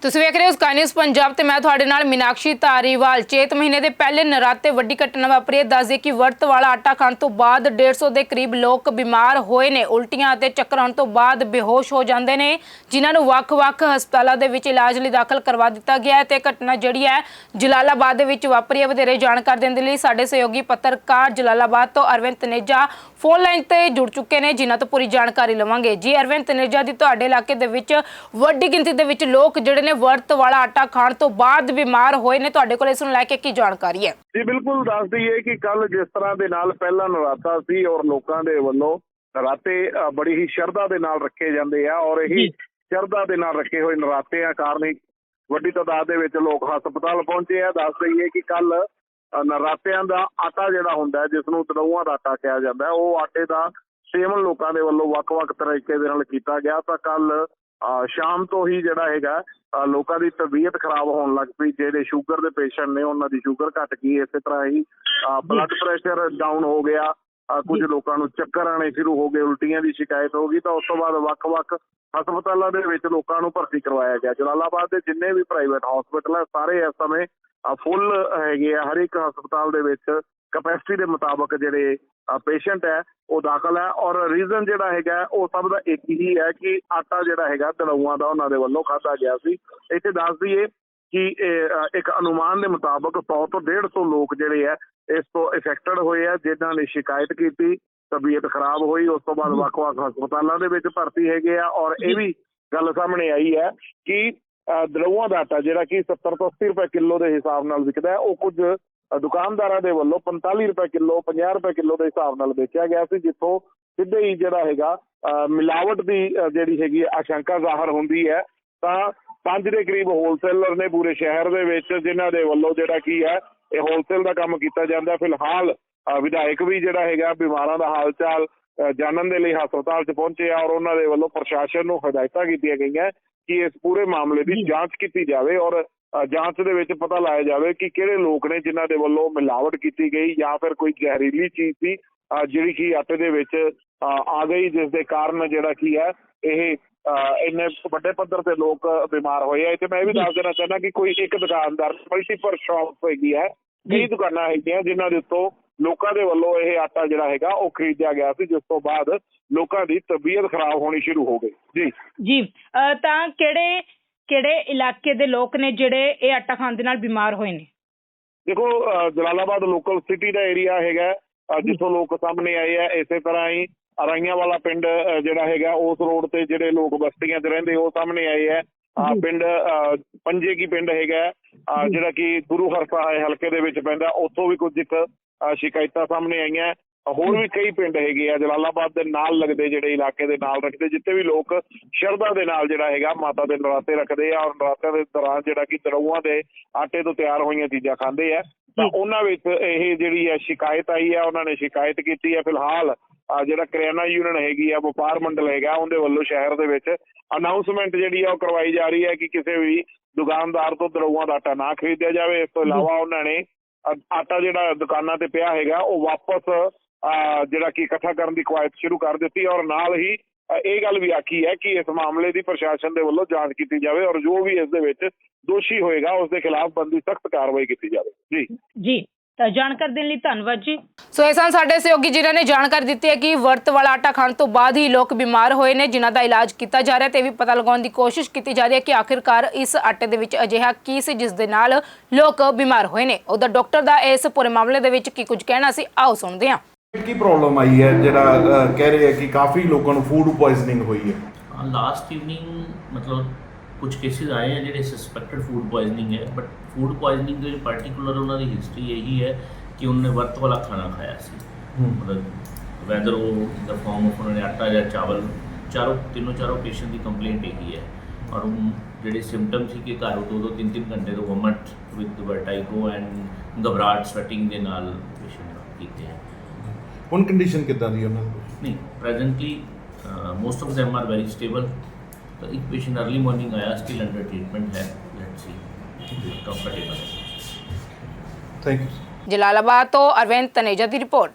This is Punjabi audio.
ਤੁਸੀਂ ਵੇਖ ਰਹੇ ਹੋ ਸਕਾਈ ਨਿਊਜ਼ ਪੰਜਾਬ ਤੇ ਮੈਂ ਤੁਹਾਡੇ ਨਾਲ ਮੀਨਾਕਸ਼ੀ ਧਾਰੀਵਾਲ। ਚੇਤ ਮਹੀਨੇ ਦੇ ਪਹਿਲੇ ਨਰਾਤੇ ਵੱਡੀ ਘਟਨਾ ਵਾਪਰੀ ਹੈ। ਦੱਸਦੇ ਕਿ ਵਰਤ ਵਾਲਾ ਆਟਾ ਖਾਣ ਤੋਂ ਬਾਅਦ 150 ਦੇ ਕਰੀਬ ਲੋਕ ਬਿਮਾਰ ਹੋਏ ਨੇ। ਉਲਟੀਆਂ ਅਤੇ ਚੱਕਰ ਆਉਣ ਤੋਂ ਬਾਅਦ ਬੇਹੋਸ਼ ਹੋ ਜਾਂਦੇ ਨੇ, ਜਿਨ੍ਹਾਂ ਨੂੰ ਵੱਖ-ਵੱਖ ਹਸਪਤਾਲਾਂ ਦੇ ਵਿੱਚ ਇਲਾਜ ਲਈ ਦਾਖਲ ਕਰਵਾ ਦਿੱਤਾ ਗਿਆ ਹੈ। ਤੇ ਘਟਨਾ ਜਿਹੜੀ ਹੈ, ਜਲਾਲਾਬਾਦ ਦੇ ਵਿੱਚ ਵਾਪਰੀ ਹੈ। ਵਧੇਰੇ ਜਾਣਕਾਰੀ ਦੇਣ ਦੇ ਲਈ ਸਾਡੇ ਸਹਿਯੋਗੀ ਪੱਤਰਕਾਰ ਜਲਾਲਾਬਾਦ ਤੋਂ ਅਰਵਿੰਦ ਤਨੇਜਾ ਫੋਨ ਲਾਈਨ ਤੇ ਜੁੜ ਚੁੱਕੇ ਨੇ। ਜਿਨ੍ਹਾਂ ਤੋਂ ਪੂਰੀ ਜਾਣਕਾਰੀ ਲਵਾਂਗੇ। ਜੀ, ਅਰਵਿੰਦ ਤਨੇਜਾ ਦੀ ਤੁਹਾਡੇ ਇਲਾਕੇ ਦੇ ਵਿੱਚ ਵੱਡੀ ਗਿਣਤੀ ਦੇ ਵਿੱਚ ਲੋਕ ਜਿਹੜੇ ਨੇ ਵਰਤ ਵਾਲਾ ਆਟਾ ਖਾਣ ਤੋਂ ਬਾਅਦ ਬਿਮਾਰ ਹੋਏ ਨੇ। ਤੁਹਾਡੇ ਕੋਲ ਇਸ ਨੂੰ ਲੈ ਕੇ ਕੀ ਜਾਣਕਾਰੀ ਹੈ? ਜੀ ਬਿਲਕੁਲ ਦੱਸ ਦਈਏ ਕਿ ਕੱਲ ਜਿਸ ਤਰ੍ਹਾਂ ਦੇ ਨਾਲ ਪਹਿਲਾ ਨਰਾਤਾ ਸੀ ਔਰ ਲੋਕਾਂ ਦੇ ਵੱਲੋਂ ਨਰਾਤੇ ਬੜੀ ਹੀ ਸ਼ਰਧਾ ਦੇ ਨਾਲ ਰੱਖੇ ਜਾਂਦੇ ਆ ਔਰ ਇਹੀ ਸ਼ਰਧਾ ਦੇ ਨਾਲ ਰੱਖੇ ਹੋਏ ਨਰਾਤਿਆਂ ਕਾਰਨ ਹੀ ਵੱਡੀ ਤਾਦਾਦ ਦੇ ਵਿੱਚ ਲੋਕ ਹਸਪਤਾਲ ਪਹੁੰਚੇ ਆ। ਦੱਸ ਦਈਏ ਕਿ ਕੱਲ ਨਰਾਤਿਆਂ ਦਾ ਆਟਾ ਜਿਹੜਾ ਹੁੰਦਾ ਜਿਸ ਨੂੰ ਤੜੂਆਂ ਦਾ ਆਟਾ ਕਿਹਾ ਜਾਂਦਾ ਉਹ ਆਟੇ ਦਾ ਸੇਵਨ ਲੋਕਾਂ ਦੇ ਵੱਲੋਂ ਵੱਖ-ਵੱਖ ਤਰੀਕੇ ਦੇ ਨਾਲ ਕੀਤਾ ਗਿਆ। ਤਾਂ ਕੱਲ ਸ਼ਾਮ ਤੋਂ ਹੀ ਜਿਹੜਾ ਹੈਗਾ ਲੋਕਾਂ ਦੀ ਤਬੀਅਤ ਖਰਾਬ ਹੋਣ ਲੱਗ ਪਈ ਜਿਹੜੇ ਸ਼ੂਗਰ ਦੇ ਪੇਸ਼ੈਂਟ ਨੇ ਉਹਨਾਂ ਦੀ ਸ਼ੂਗਰ ਘਟ ਗਈ ਇਸੇ ਤਰ੍ਹਾਂ ਹੀ ਬਲੱਡ ਪ੍ਰੈਸ਼ਰ ਡਾਊਨ ਹੋ ਗਿਆ ਕੁਝ ਲੋਕਾਂ ਨੂੰ ਚੱਕਰ ਆਣੇ ਸ਼ੁਰੂ ਹੋ ਗਏ ਉਲਟੀਆਂ ਦੀ ਸ਼ਿਕਾਇਤ ਹੋ ਗਈ ਤਾਂ ਉਸ ਤੋਂ ਬਾਅਦ ਵੱਖ-ਵੱਖ ਹਸਪਤਾਲਾਂ ਦੇ ਵਿੱਚ ਲੋਕਾਂ ਨੂੰ ਭਰਤੀ ਕਰਵਾਇਆ ਗਿਆ। ਜਲਾਲਾਬਾਦ ਦੇ ਜਿੰਨੇ ਵੀ ਪ੍ਰਾਈਵੇਟ ਹਸਪਤਾਲ ਹੈ ਸਾਰੇ ਇਸ ਸਮੇਂ ਫੁੱਲ ਹੈਗੇ ਆ ਹਰ ਇੱਕ ਹਸਪਤਾਲ ਦੇ ਵਿੱਚ ਕਪੈਸਿਟੀ ਦੇ ਮੁਤਾਬਕ ਜਿਹੜੇ ਪੇਸ਼ੈਂਟ ਹੈ ਉਹ ਦਾਖਲ ਹੈ ਔਰ ਰੀਜ਼ਨ ਜਿਹੜਾ ਹੈਗਾ ਉਹ ਸਭ ਦਾ ਇੱਕ ਹੀ ਹੈ ਕਿ ਆਟਾ ਜਿਹੜਾ ਹੈਗਾ ਦੜੂਆਂ ਦਾ ਉਹਨਾਂ ਦੇ ਵੱਲੋਂ ਖਾਧਾ ਗਿਆ ਸੀ। ਇੱਥੇ ਦੱਸ ਦਈਏ ਕਿ ਇੱਕ ਅਨੁਮਾਨ ਦੇ ਮੁਤਾਬਕ 100 ਤੋਂ 150 ਲੋਕ ਜਿਹੜੇ ਆ ਇਸ ਤੋਂ ਇਫੈਕਟਡ ਹੋਏ ਆ ਜਿਨ੍ਹਾਂ ਨੇ ਸ਼ਿਕਾਇਤ ਕੀਤੀ ਤਬੀਅਤ ਖਰਾਬ ਹੋਈ ਉਸ ਤੋਂ ਬਾਅਦ ਵੱਖ-ਵੱਖ ਹਸਪਤਾਲਾਂ ਦੇ ਵਿੱਚ ਭਰਤੀ ਹੈਗੇ ਆ ਔਰ ਇਹ ਵੀ ਗੱਲ ਸਾਹਮਣੇ ਆਈ ਹੈ ਕਿ ਦੜੂਆਂ ਦਾ ਆਟਾ ਜਿਹੜਾ ਕਿ 70 ਤੋਂ 80 ਰੁਪਏ ਕਿਲੋ ਦੇ ਹਿਸਾਬ ਨਾਲ ਵਿਕਦਾ ਹੈ ਉਹ ਕੁਝ ਦੁਕਾਨਦਾਰਾਂ ਦੇ ਵੱਲੋਂ 45 ਰੁਪਏ ਕਿਲੋ 50 ਰੁਪਏ ਕਿਲੋ ਦੇ ਹਿਸਾਬ ਨਾਲ ਵੇਚਿਆ ਗਿਆ ਸੀ ਜਿੱਥੋਂ ਸਿੱਧੇ ਹੀ ਜਿਹੜਾ ਹੈਗਾ ਮਿਲਾਵਟ ਦੀ ਜਿਹੜੀ ਹੈਗੀ ਆਸ਼ੰਕਾ ਜ਼ਾਹਰ ਹੁੰਦੀ ਹੈ ਤਾਂ ਪੰਜ ਦੇ ਕਰੀਬ ਹੋਲਸੇਲਰ ਨੇ ਪੂਰੇ ਸ਼ਹਿਰ ਦੇ ਵਿੱਚ ਜਿਨ੍ਹਾਂ ਦੇ ਵੱਲੋਂ ਜਿਹੜਾ ਕੀ ਹੈ ਇਹ ਹੋਲਸੇਲ ਦਾ ਕੰਮ ਕੀਤਾ ਜਾਂਦਾ। ਫਿਲਹਾਲ ਵਿਧਾਇਕ ਵੀ ਜਿਹੜਾ ਹੈਗਾ ਬਿਮਾਰਾਂ ਦਾ ਹਾਲ ਚਾਲ ਜਾਣਨ ਦੇ ਲਈ ਹਸਪਤਾਲ 'ਚ ਪਹੁੰਚੇ ਆ ਔਰ ਉਹਨਾਂ ਦੇ ਵੱਲੋਂ ਪ੍ਰਸ਼ਾਸਨ ਨੂੰ ਹਦਾਇਤਾਂ ਕੀਤੀਆਂ ਗਈਆਂ ਕਿ ਇਸ ਪੂਰੇ ਮਾਮਲੇ ਦੀ ਜਾਂਚ ਕੀਤੀ ਜਾਵੇ ਔਰ ਜਾਂਚ ਦੇ ਵਿੱਚ ਪਤਾ ਲਾਇਆ ਜਾਵੇ ਕਿ ਕਿਹੜੇ ਲੋਕ ਨੇ ਜਿਨ੍ਹਾਂ ਦੇ ਵੱਲੋਂ ਮਿਲਾਵਟ ਕੀਤੀ ਗਈ ਜਾਂ ਫਿਰ ਕੋਈ ਜ਼ਹਿਰੀਲੀ ਚੀਜ਼ ਸੀ ਜਿਹੜੀ ਕਿ ਆਟੇ ਦੇ ਵਿੱਚ ਆ ਗਈ ਜਿਸ ਦੇ ਕਾਰਨ ਜਿਹੜਾ ਕੀ ਹੈ ਇਹ ਇੰਨੇ ਵੱਡੇ ਪੱਧਰ ਤੇ ਲੋਕ ਬਿਮਾਰ ਹੋਏ ਆ। ਤੇ ਮੈਂ ਇਹ ਵੀ ਦੱਸ ਦੇਣਾ ਚਾਹੁੰਦਾ ਕਿ ਕੋਈ ਇੱਕ ਦੁਕਾਨਦਾਰ ਮਲਟੀਪਲ ਸ਼ਾਪ ਹੈਗੀ ਹੈ ਕਈ ਦੁਕਾਨਾਂ ਹੈਗੀਆਂ ਜਿਨ੍ਹਾਂ ਦੇ ਉੱਤੋਂ ਲੋਕਾਂ ਦੇ ਵੱਲੋਂ ਇਹ ਆਟਾ ਜਿਹੜਾ ਹੈਗਾ ਉਹ ਖਰੀਦਿਆ ਗਿਆ ਸੀ ਜਿਸ ਤੋਂ ਬਾਅਦ ਲੋਕਾਂ ਦੀ ਤਬੀਅਤ ਖਰਾਬ ਹੋਣੀ ਸ਼ੁਰੂ ਹੋ ਗਈ। ਜੀ। ਜੀ ਤਾਂ ਕਿਹੜੇ ਕਿਹੜੇ ਇਲਾਕੇ ਦੇ ਲੋਕ ਨੇ ਜਿਹੜੇ ਇਹ ਆਟਾ ਖਾਣ ਦੇ ਨਾਲ ਬਿਮਾਰ ਹੋਏ ਨੇ? ਦੇਖੋ ਜਲਾਲਾਬਾਦ ਲੋਕਲ ਸਿਟੀ ਦਾ ਏਰੀਆ ਹੈਗਾ ਜਿੱਥੋਂ ਲੋਕ ਸਾਹਮਣੇ ਆਏ ਆ ਇਸੇ ਤਰ੍ਹਾਂ ਹੀ ਅਰਾਈਆਂ ਵਾਲਾ ਪਿੰਡ ਜਿਹੜਾ ਹੈਗਾ ਉਸ ਰੋਡ ਤੇ ਜਿਹੜੇ ਲੋਕ ਬਸਤੀਆਂ 'ਚ ਰਹਿੰਦੇ ਉਹ ਸਾਹਮਣੇ ਆਏ ਆ। ਪਿੰਡ ਪੰਜੇ ਕੀ ਪਿੰਡ ਹੈਗਾ ਜਿਹੜਾ ਕਿ ਗੁਰੂ ਹਰਸਹਾਏ ਹਲਕੇ ਦੇ ਵਿੱਚ ਪੈਂਦਾ ਉੱਥੋਂ ਵੀ ਕੁਝ ਇੱਕ ਸ਼ਿਕਾਇਤਾਂ ਸਾਹਮਣੇ ਆਈਆਂ। ਹੋਰ ਵੀ ਕਈ ਪਿੰਡ ਹੈਗੇ ਆ ਜਲਾਲਾਬਾਦ ਦੇ ਨਾਲ ਲੱਗਦੇ ਜਿਹੜੇ ਇਲਾਕੇ ਦੇ ਨਾਲ ਰੱਖਦੇ ਜਿੱਥੇ ਵੀ ਲੋਕ ਸ਼ਰਧਾ ਦੇ ਨਾਲ ਜਿਹੜਾ ਹੈਗਾ ਮਾਤਾ ਦੇ ਨਰਾਤੇ ਰੱਖਦੇ ਆ ਔਰ ਨਰਾਤਿਆਂ ਦੇ ਦੌਰਾਨ ਜਿਹੜਾ ਕਿ ਦਰਊਆਂ ਦੇ ਆਟੇ ਤੋਂ ਤਿਆਰ ਹੋਈਆਂ ਚੀਜ਼ਾਂ ਖਾਂਦੇ ਆ। ਤਾਂ ਉਹਨਾਂ ਵਿੱਚ ਇਹ ਜਿਹੜੀ ਹੈ ਸ਼ਿਕਾਇਤ ਆਈ ਹੈ ਉਹਨਾਂ ਨੇ ਸ਼ਿਕਾਇਤ ਕੀਤੀ ਹੈ ਫਿਲਹਾਲ ਜਿਹੜਾ ਕਰਿਆਨਾ ਯੂਨੀਅਨ ਹੈਗੀ ਆ ਵਪਾਰ ਮੰਡਲ ਹੈਗਾ ਉਹਦੇ ਵੱਲੋਂ ਸ਼ਹਿਰ ਦੇ ਵਿੱਚ ਅਨਾਉਂਸਮੈਂਟ ਜਿਹੜੀ ਆ ਉਹ ਕਰਵਾਈ ਜਾ ਰਹੀ ਹੈ ਕਿ ਕਿਸੇ ਵੀ ਦੁਕਾਨਦਾਰ ਤੋਂ ਦਰਊਆਂ ਦਾ ਆਟਾ ਨਾ ਖਰੀਦਿਆ ਜਾਵੇ। ਇਸ ਤੋਂ ਇਲਾਵਾ ਉਹਨਾਂ ਨੇ ਆਟਾ ਜਿਹੜਾ ਦੁਕਾਨਾਂ ਤੇ ਪਿਆ ਹੈਗਾ ਉਹ ਵਾਪਸ ਜਿਹੜਾ ਕਿ ਇਕੱਠਾ ਕਰਨ ਦੀ ਕਵਾਇਦ ਸ਼ੁਰੂ ਕਰ ਦਿੱਤੀ ਔਰ ਨਾਲ ਹੀ ਇਹ ਗੱਲ ਵੀ ਆਖੀ ਹੈ ਕਿ ਇਸ ਮਾਮਲੇ ਦੀ ਪ੍ਰਸ਼ਾਸਨ ਦੇ ਵੱਲੋਂ ਜਾਂਚ ਕੀਤੀ ਜਾਵੇ ਔਰ ਜੋ ਵੀ ਇਸ ਦੇ ਵਿੱਚ ਦੋਸ਼ੀ ਹੋਏਗਾ ਉਸ ਦੇ ਖਿਲਾਫ ਬੰਦੀ ਸਖਤ ਕਾਰਵਾਈ ਕੀਤੀ ਜਾਵੇ। ਜੀ। ਜੀ ਤਾਂ ਜਾਣਕਾਰੀ ਦੇਣ ਲਈ ਧੰਨਵਾਦ ਜੀ। ਸੋ ਇਹ ਸਨ ਸਾਡੇ ਸਹਿਯੋਗੀ ਜਿਨ੍ਹਾਂ ਨੇ ਜਾਣਕਾਰੀ ਦਿੱਤੀ ਹੈ ਕਿ ਵਰਤ ਵਾਲਾ ਆਟਾ ਖਾਣ ਤੋਂ ਬਾਅਦ ਹੀ ਲੋਕ ਬਿਮਾਰ ਹੋਏ ਨੇ ਜਿਨ੍ਹਾਂ ਦਾ ਇਲਾਜ ਕੀਤਾ ਜਾ ਰਿਹਾ ਤੇ ਵੀ ਪਤਾ ਲਗਾਉਣ ਦੀ ਕੋਸ਼ਿਸ਼ ਕੀਤੀ ਜਾ ਰਹੀ ਹੈ ਕਿ ਆਖਿਰਕਾਰ ਇਸ ਆਟੇ ਦੇ ਵਿੱਚ ਅਜਿਹਾ ਕੀ ਸੀ ਜਿਸ ਦੇ ਨਾਲ ਲੋਕ ਬਿਮਾਰ ਹੋਏ ਨੇ। ਉਹਦਾ ਡਾਕਟਰ ਦਾ ਇਸ ਪੂਰੇ ਮਾਮਲੇ ਦੇ ਵਿੱਚ ਕੀ ਕੁਝ ਕਹਿਣਾ ਸੀ ਆਓ ਸੁਣਦੇ ਹਾਂ। ਕੀ ਪ੍ਰੋਬਲਮ ਆਈ ਹੈ ਜਿਹੜਾ ਅ, ਕਹਿ ਰਹੇ ਆ ਕਿ ਕਾਫੀ ਲੋਕਾਂ ਨੂੰ ਫੂਡ ਪੋਇਜ਼ਨਿੰਗ ਹੋਈ ਹੈ? ਲਾਸਟ ਈਵਨਿੰਗ ਮਤਲਬ ਕੁਝ ਕੇਸਿਸ ਆਏ ਆ ਜਿਹੜੇ ਸਸਪੈਕਟਡ ਫੂਡ ਪੋਇਜ਼ਨਿੰਗ ਹੈ ਬਟ ਫੂਡ ਪੋਇਜ਼ਨਿੰਗ ਦੇ ਵਿੱਚ ਪਾਰਟਿਕੂਲਰ ਉਹਨਾਂ ਦੀ ਹਿਸਟਰੀ ਇਹੀ ਹੈ ਕਿ ਉਹਨੇ ਵਰਤ ਵਾਲਾ ਖਾਣਾ ਖਾਇਆ ਸੀ। ਮਤਲਬ ਵੈਦਰ ਉਹ ਦਾ ਫਾਰਮ ਆਫ ਉਹਨਾਂ ਨੇ ਆਟਾ ਜਾਂ ਚਾਵਲ ਚਾਰੋਂ ਤਿੰਨੋਂ ਚਾਰੋਂ ਪੇਸ਼ੈਂਟ ਦੀ ਕੰਪਲੇਂਟ ਇਹੀ ਹੈ। ਔਰ ਉਹ ਜਿਹੜੇ ਸਿੰਪਟਮ ਸੀ ਕਿ ਘਰ ਦੋ ਦੋ ਤਿੰਨ ਤਿੰਨ ਘੰਟੇ ਤੋਂ ਵਮਟ ਵਿਦ ਵਰਟਾਈਗੋ ਐਂਡ ਘਬਰਾਹਟ ਸਵੈਟਿੰਗ ਦੇ ਨਾਲ ਪੇਸ਼ੈਂਟ ਕੀਤੇ ਹੈ। ਹੁਣ ਕੰਡੀਸ਼ਨ ਕਿੱਦਾਂ ਦੀ ਉਹਨਾਂ ਦੀ? ਨਹੀਂ presently most of them are very stable ਤਾਂ ਇੱਕ ਪੇਸ਼ੈਂਟ अर्ਲੀ ਮਾਰਨਿੰਗ ਆਇਆ ਸਟਿਲ ਅੰਡਰ ਟ੍ਰੀਟਮੈਂਟ ਹੈ let's see comfortable thank you Jalalabad ਤੋਂ ਅਰਵਿੰਦ ਤਨੇਜਾ ਦੀ ਰਿਪੋਰਟ।